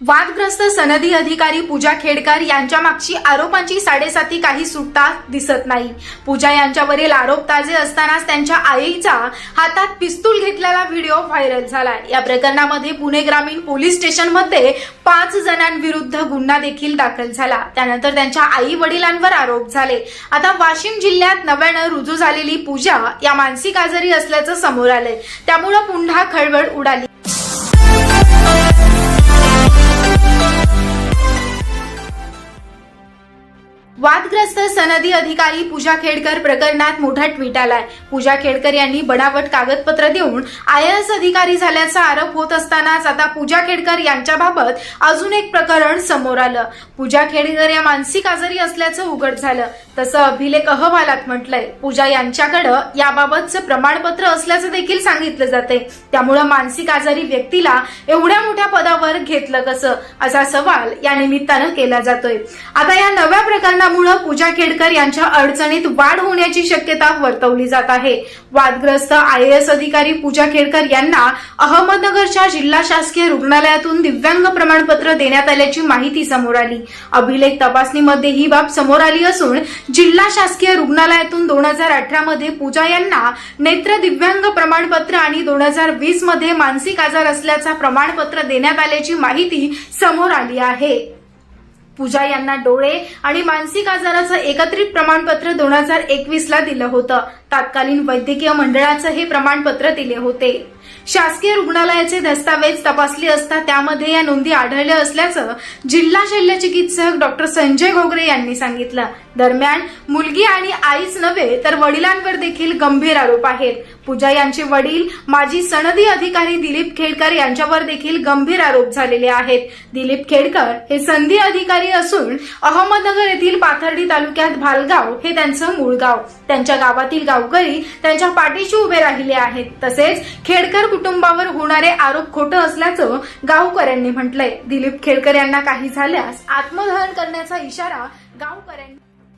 वादग्रस्त सनदी अधिकारी पूजा खेडकर यांच्या मागची आरोपांची साडेसाती काही सुटता दिसत नाही. पूजा यांच्यावरील आरोप ताजे असतानाच त्यांच्या आईचा हातात पिस्तूल घेतलेला व्हिडिओ व्हायरल झाला या प्रकरणामध्ये पुणे ग्रामीण पोलीस स्टेशनमध्ये पाच जणांविरुद्ध गुन्हा देखील दाखल झाला. त्यानंतर त्यांच्या आई वडिलांवर आरोप झाले. आता वाशिम जिल्ह्यात नव्यानं रुजू झालेली पूजा या मानसिक आजारी असल्याचं समोर आलंय. त्यामुळं पुन्हा खळबळ उडाली. वादग्रस्त सनदी अधिकारी पूजा खेडकर प्रकरणात मोठा ट्विट आलाय. पूजा खेडकर यांनी बनावट कागदपत्र देऊन आय एस अधिकारी झाल्याचा आरोप होत असतानाच आता पूजा खेडकर यांच्याबाबत अजून एक प्रकरण समोर आलं. पूजा खेडकर या मानसिक आजारी असल्याचं उघड झालं. तसं अभिलेख अहवालात म्हटलंय पूजा यांच्याकडं याबाबतचं प्रमाणपत्र असल्याचं देखील सांगितलं जाते त्यामुळं मानसिक आजारी व्यक्तीला एवढ्या मोठ्या पदावर घेतलं कसं? असा सवाल या निमित्तानं केला जातोय. आता या नव्या प्रकरणामुळे पूजा खेडकर यांच्या अडचणीत वाढ होण्याची शक्यता वर्तवली जात आहे. वादग्रस्त आय एस अधिकारी पूजा खेडकर यांना अहमदनगरच्या जिल्हा शासकीय रुग्णालयातून दिव्यांग प्रमाणपत्र देण्यात आल्याची माहिती समोर आली. अभिलेख तपासणीमध्ये ही बाब समोर आली असून जिल्हा शासकीय रुग्णालयातून दोन हजार अठरा मध्ये पूजा यांना नेत्र दिव्यांग प्रमाणपत्र आणि दोन हजार वीसमध्ये मानसिक आजार असल्याचा प्रमाणपत्र देण्यात आल्याची माहिती समोर आली आहे. पूजा यांना डोळे आणि मानसिक आजाराचं एकत्रित प्रमाणपत्र दोन हजार एकवीस ला दिलं होतं. तात्कालीन वैद्यकीय मंडळाचं हे प्रमाणपत्र दिले होते. शासकीय रुग्णालयाचे दस्तावेज तपासले असता त्यामध्ये या नोंदी आढळल्या असल्याचं जिल्हा शल्य चिकित्सक डॉक्टर संजय घोगरे यांनी सांगितलं. दरम्यान मुलगी आणि आईच नव्हे तर वडिलांवर देखील गंभीर आरोप आहेत. पूजा यांचे वडील माजी सनदी अधिकारी दिलीप खेडकर यांच्यावर देखील गंभीर आरोप झालेले आहेत. दिलीप खेडकर हे संधी अधिकारी असून अहमदनगर येथील पाथर्डी तालुक्यात भालगाव हे त्यांचं मूळ गाव. त्यांच्या गावातील गावकरी त्यांच्या पाठीशी उभे राहिले आहेत. तसेच खेडकर कुटुंबावर होणारे आरोप खोटं असल्याचं गावकऱ्यांनी म्हटलंय. दिलीप खेडकर यांना काही झाल्यास आत्मदहन करण्याचा इशारा गावकऱ्यांनी